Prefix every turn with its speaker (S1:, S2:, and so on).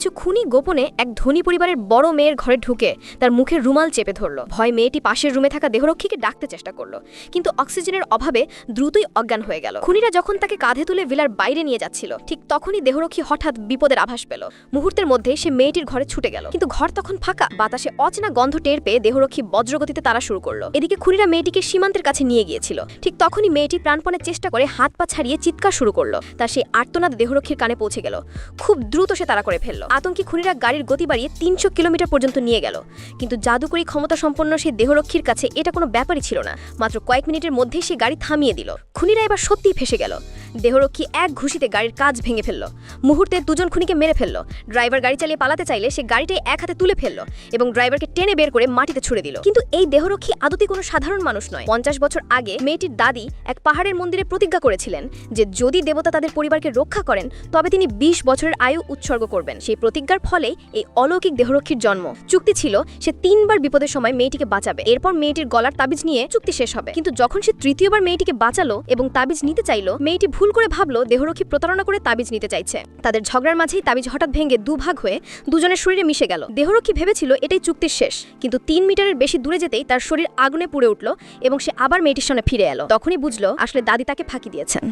S1: কিছু খুনি গোপনে এক ধনী পরিবারের বড় মেয়ের ঘরে ঢুকে তার মুখের রুমাল চেপে ধরলো। ভয় মেয়েটি পাশের রুমে থাকা দেহরক্ষীকে ডাকতে চেষ্টা করল, কিন্তু অক্সিজেনের অভাবে দ্রুতই অজ্ঞান হয়ে গেল। খুনিরা যখন তাকে কাঁধে তুলে ভিলার বাইরে নিয়ে যাচ্ছিল, ঠিক তখনই দেহরক্ষী হঠাৎ বিপদের আভাস পেল। মুহূর্তের মধ্যে সে মেয়েটির ঘরে ছুটে গেল, কিন্তু ঘর তখন ফাঁকা। বাতাসে অচেনা গন্ধ টের পেয়ে দেহরক্ষী বজ্রগতিতে তারা শুরু করল। এদিকে খুনিরা মেয়েটিকে সীমান্তের কাছে নিয়ে গিয়েছিল। ঠিক তখনই মেয়েটি প্রাণপণের চেষ্টা করে হাত পা ছাড়িয়ে চিৎকার শুরু করল। তার সেই আর্তনাদ দেহরক্ষীর কানে পৌঁছে গেল। খুব দ্রুত সে তারা করে ফেলল। আতঙ্কি খুনিরা গাড়ির গতি বাড়িয়ে তিনশো কিলোমিটার পর্যন্ত নিয়ে গেল। কিন্তু জাদুকরী ক্ষমতা সম্পন্ন সেই দেহরক্ষীর কাছে এটা কোনো ব্যাপারই ছিল না। মাত্র কয়েক মিনিটের মধ্যেই সে গাড়ি থামিয়ে দিল। খুনিরা এবার সত্যিই ফেসে গেল। দেহরক্ষী এক ঘুষিতে গাড়ির কাজ ভেঙে ফেলল। মুহূর্তে দুজন খুনিকে মেরে ফেলল। ড্রাইভার গাড়ি চালিয়ে পালাতে চাইলে সে গাড়িটাই এক হাতে তুলে ফেলল এবং ড্রাইভারকে টেনে বের করে মাটিতে ছুড়ে দিল। কিন্তু এই দেহরক্ষী আদতে কোনো সাধারণ মানুষ নয়। পঞ্চাশ বছর আগে মেয়েটির দাদি এক পাহাড়ের মন্দিরে প্রতিজ্ঞা করেছিলেন যে যদি দেবতা তাদের পরিবারকে রক্ষা করেন, তবে তিনি ২০ বছরের আয়ু উৎসর্গ করবেন। সেই প্রতিজ্ঞার ফলে এই অলৌকিক দেহরক্ষীর জন্ম। চুক্তি ছিল সে তিনবার বিপদের সময় মেয়েটিকে বাঁচাবে। এরপর মেয়েটির গলার তাবিজ নিয়ে চুক্তি শেষ হবে। কিন্তু যখন সে তৃতীয়বার মেয়েটিকে বাঁচালো এবং তাবিজ নিতে চাইলো, মেয়েটি ভুল করে ভাবলো দেহরক্ষী প্রতারণা করে তাবিজ নিতে চাইছে। তাদের ঝগড়ার মাঝেই তাবিজ হঠাৎ ভেঙে দুভাগ হয়ে দুজনের শরীরে মিশে গেল। দেহরক্ষী ভেবেছিল এটাই চুক্তির শেষ, কিন্তু তিন মিটারের বেশি দূরে যেতেই তার শরীর আগুনে পুড়ে উঠল এবং সে আবার মেয়েটির সামনে ফিরে এলো। তখনই বুঝলো আসলে দাদি তাকে ফাঁকি দিয়েছেন।